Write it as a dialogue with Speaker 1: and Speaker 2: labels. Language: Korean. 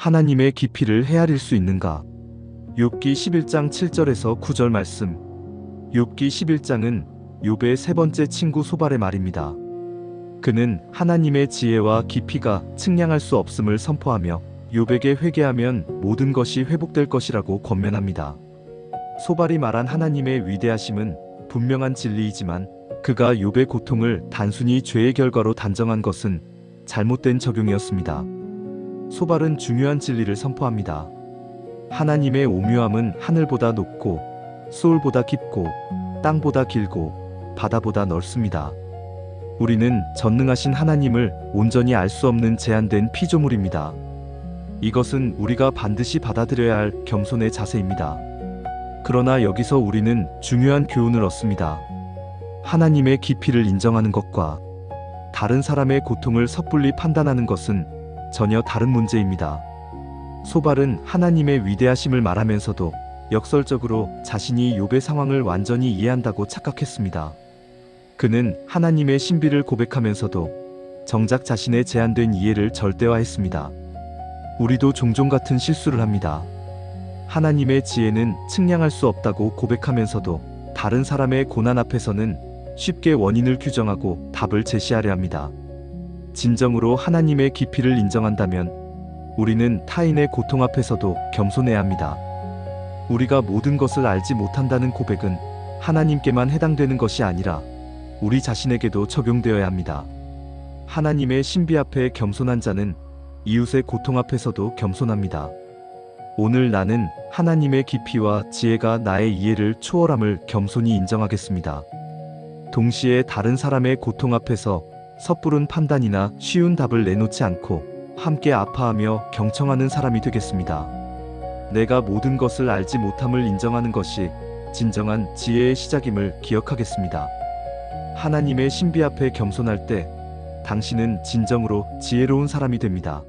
Speaker 1: 하나님의 깊이를 헤아릴 수 있는가? 욥기 11장 7절에서 9절 말씀. 욥기 11장은 욥의 세 번째 친구 소발의 말입니다. 그는 하나님의 지혜와 깊이가 측량할 수 없음을 선포하며 욥에게 회개하면 모든 것이 회복될 것이라고 권면합니다. 소발이 말한 하나님의 위대하심은 분명한 진리이지만 그가 욥의 고통을 단순히 죄의 결과로 단정한 것은 잘못된 적용이었습니다. 소발은 중요한 진리를 선포합니다. 하나님의 오묘함은 하늘보다 높고 소울보다 깊고 땅보다 길고 바다보다 넓습니다. 우리는 전능하신 하나님을 온전히 알 수 없는 제한된 피조물입니다. 이것은 우리가 반드시 받아들여야 할 겸손의 자세입니다. 그러나 여기서 우리는 중요한 교훈을 얻습니다. 하나님의 깊이를 인정하는 것과 다른 사람의 고통을 섣불리 판단하는 것은 전혀 다른 문제입니다. 소발은 하나님의 위대하심을 말하면서도 역설적으로 자신이 욥의 상황을 완전히 이해한다고 착각했습니다. 그는 하나님의 신비를 고백하면서도 정작 자신의 제한된 이해를 절대화했습니다. 우리도 종종 같은 실수를 합니다. 하나님의 지혜는 측량할 수 없다고 고백하면서도 다른 사람의 고난 앞에서는 쉽게 원인을 규정하고 답을 제시하려 합니다. 진정으로 하나님의 깊이를 인정한다면 우리는 타인의 고통 앞에서도 겸손해야 합니다. 우리가 모든 것을 알지 못한다는 고백은 하나님께만 해당되는 것이 아니라 우리 자신에게도 적용되어야 합니다. 하나님의 신비 앞에 겸손한 자는 이웃의 고통 앞에서도 겸손합니다. 오늘 나는 하나님의 깊이와 지혜가 나의 이해를 초월함을 겸손히 인정하겠습니다. 동시에 다른 사람의 고통 앞에서 섣부른 판단이나 쉬운 답을 내놓지 않고 함께 아파하며 경청하는 사람이 되겠습니다. 내가 모든 것을 알지 못함을 인정하는 것이 진정한 지혜의 시작임을 기억하겠습니다. 하나님의 신비 앞에 겸손할 때 당신은 진정으로 지혜로운 사람이 됩니다.